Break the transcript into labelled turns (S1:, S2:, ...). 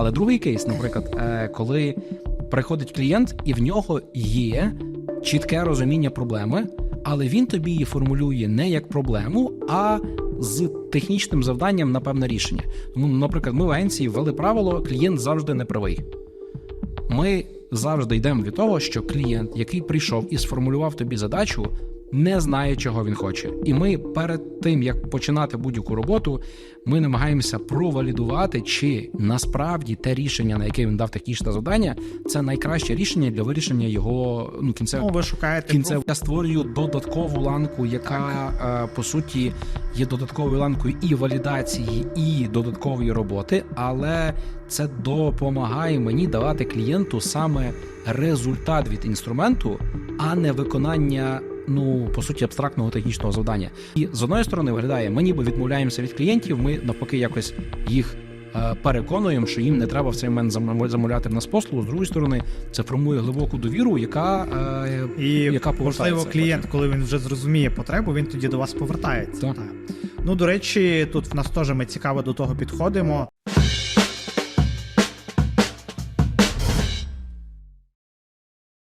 S1: Але другий кейс, наприклад, е, коли приходить клієнт, і в нього є чітке розуміння проблеми, але він тобі її формулює не як проблему, а з технічним завданням на певне рішення. Тому, наприклад, ми в агенції ввели правило: клієнт завжди не правий. Ми завжди йдемо від того, що клієнт, який прийшов і сформулював тобі задачу, не знає, чого він хоче. І ми перед тим як починати будь-яку роботу, ми намагаємося провалідувати, чи насправді те рішення, на яке він дав технічне завдання, це найкраще рішення для вирішення його ну кінцевого
S2: Ну, ви шукаєте
S1: кінцево я створюю додаткову ланку, яка е, по суті є додатковою ланкою і валідації, і додаткової роботи, але це допомагає мені давати клієнту саме результат від інструменту, а не виконання. Ну, по суті, абстрактного технічного завдання. І з одної сторони виглядає, ми ніби відмовляємося від клієнтів, ми навпаки якось їх е, переконуємо, що їм не треба в цей момент замов- замовляти в нас послугу. З другої сторони, це формує глибоку довіру, яка е,
S2: І
S1: яка
S2: можливо, клієнт, коли він вже зрозуміє потребу, він тоді до вас повертається.
S1: Так.
S2: Ну, до речі, тут в нас теж ми цікаво до того підходимо.